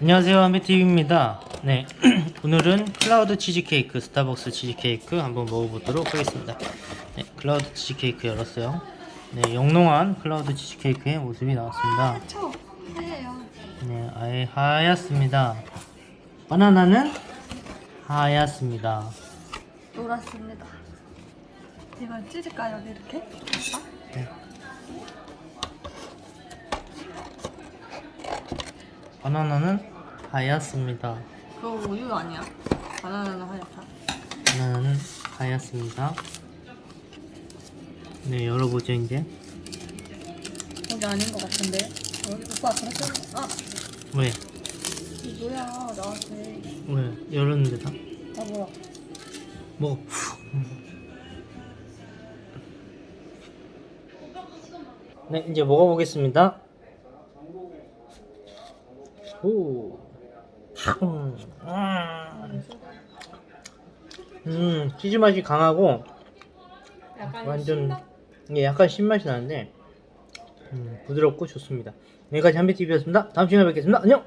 안녕하세요 한배TV입니다 네 오늘은 클라우드 치즈케이크 스타벅스 치즈케이크 한번 먹어보도록 하겠습니다 네 클라우드 치즈케이크 열었어요 네 영롱한 클라우드 치즈케이크의 모습이 나왔습니다. 네 아예 하얗습니다 바나나는 하얗습니다 놀았습니다. 이걸 찢을까요 이렇게? 네. 바나나는 하얗습니다 그거 우유 아니야? 바나나는 하얗다. 바나나는 하얗습니다 네 열어보죠 이제 여기 아닌 것 같은데. 여기 오빠 그랬잖아. 아 왜? 뭐야 나한테. 왜? 열었는데 다? 아 뭐야? 먹어 네 이제 먹어보겠습니다 오 음, 음 치즈 맛이 강하고 완전 예, 약간 신맛이 나는데 음, 부드럽고 좋습니다. 여기까지 한비TV였습니다. 다음 시간에 뵙겠습니다. 안녕